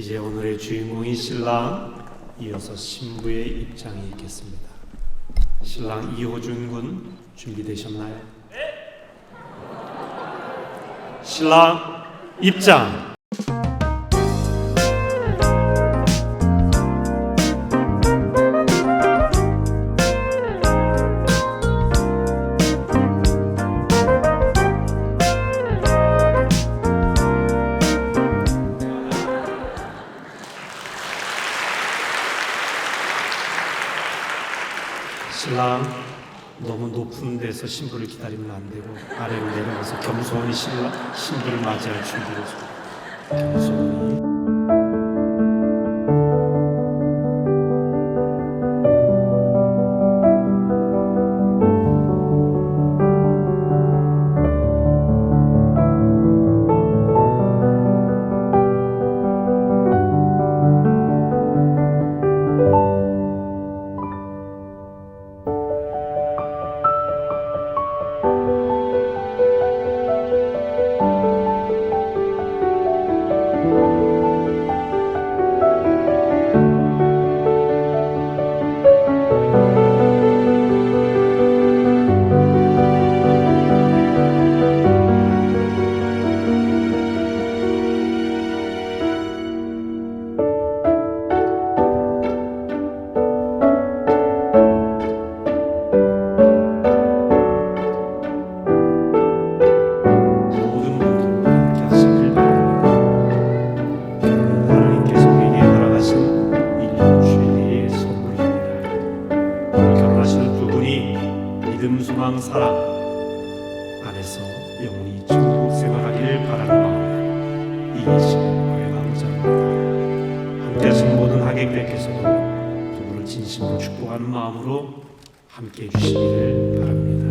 이제 오늘의 주인공이 신랑 이어서 신부의 입장이 있겠습니다. 신랑 이호준 군 준비되셨나요? 네. 신랑 입장. 데서 신부를 기다리면 안 되고 아래로 내려가서 겸손히 신부를 맞이할 준비를 좀 겸손히 두 분을 진심으로 축복하는 마음으로 함께 해 주시기를 바랍니다.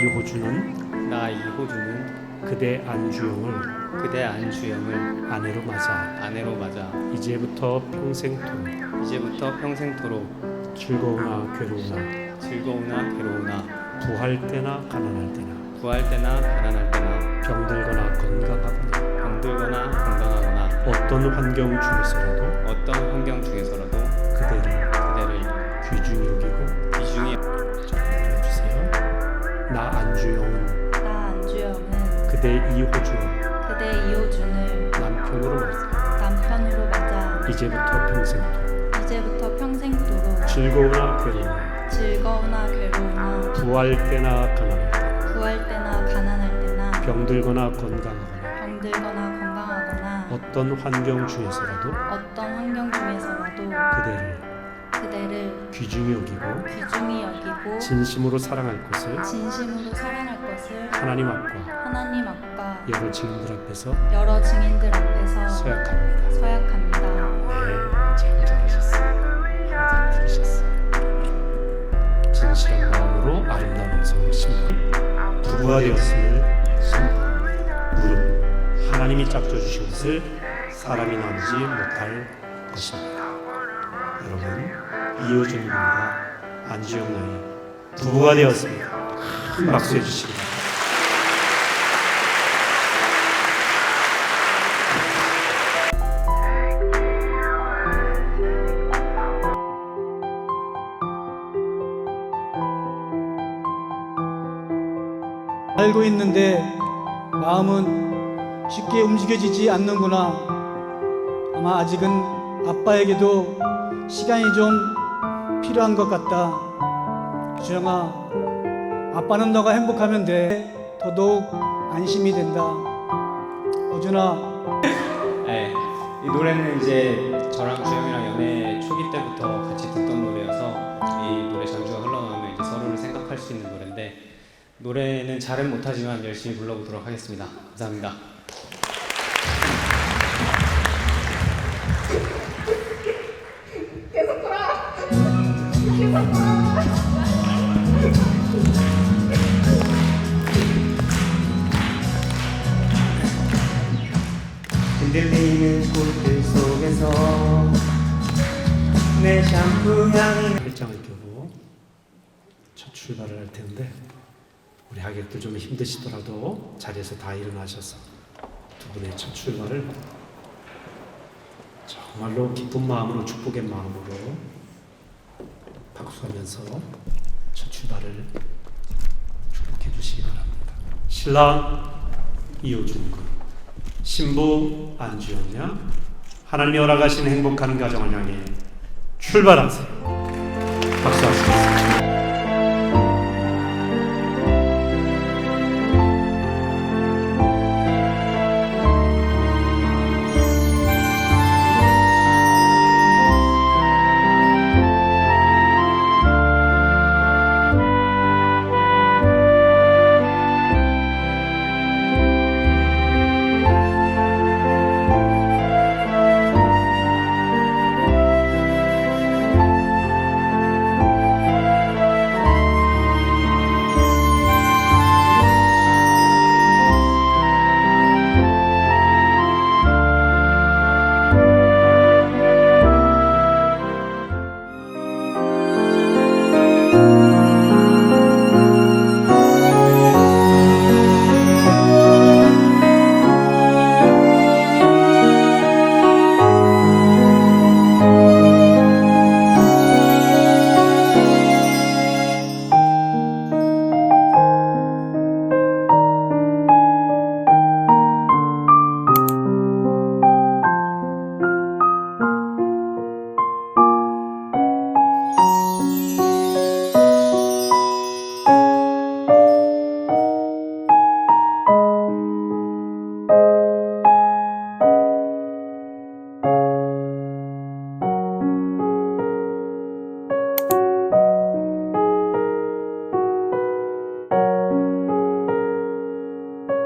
이 호주는? 나 이호주는? 그대 안주영을 그대 안주영을 아내로 맞아. 아내로 맞아. 이제부터 평생토록 이제부터 평생토록 즐거우나 괴로우나 즐거우나 괴로우나 부할 때나 가난할 때나 구할 때나 가난할 때나 병들거나 건강하거나 병들거나 건강하거나 어떤 환경 중에서라도 어떤 환경 중에서 나 안주영은 나 안주영은 그대 이호주는 그대 이호준을 남편으로 맞아. 남편으로 맞아. 이제부터 평생토록. 이제부터 평생도록. 즐거우나 괴로우나. 즐거우나 괴로우나. 부할 때나 가난할 때나. 구할 때나 가난할 때나. 병들거나 건강하거나. 병들거나 건강하거나. 어떤 환경 중에서라도 어떤 환경 중에서라도 그대를 그대를 귀중히 여기고 귀중히 여기고 진심으로 사랑할 것을 진심으로 사랑할 것을 하나님 앞과 하나님 앞과 여러 증인들 앞에서 여러 증인들 앞에서 서약합니다. 서약합니다. 네, 참 잘하셨어요. 들으셨어요. 진실한 마음으로 아름다운 음성으로 신부 부부가 되었음을 선포합니다. 무릇 하나님이 짝져 주신 것을 사람이 나누지 못할 것입니다. 여러분 이호준님과 안주영 나이 부부가 되었습니다. 큰 박수 해주시기 바랍니다. 알고 있는데 마음은 쉽게 움직여지지 않는구나. 아마 아직은 아빠에게도 시간이 좀 필요한 것 같다. 주영아, 아빠는 너가 행복하면 돼. 더더욱 안심이 된다. 어준아, 네, 이 노래는 이제 저랑 주영이랑 연애 초기 때부터 같이 듣던 노래여서 이 노래 전주가 흘러나오면 이제 서로를 생각할 수 있는 노래인데 노래는 잘은 못하지만 열심히 불러보도록 하겠습니다. 감사합니다. 첫 출발을 할 텐데 우리 하객들 좀 힘드시더라도 자리에서 다 일어나셔서 두 분의 첫 출발을 정말로 기쁜 마음으로 축복의 마음으로 박수하면서 첫 출발을 축복해 주시기 바랍니다. 신랑 이호준 군, 신부 안주영 양, 하나님이 허락하신 행복한 가정을 향해 출발하세요. 박수 하시겠습니다.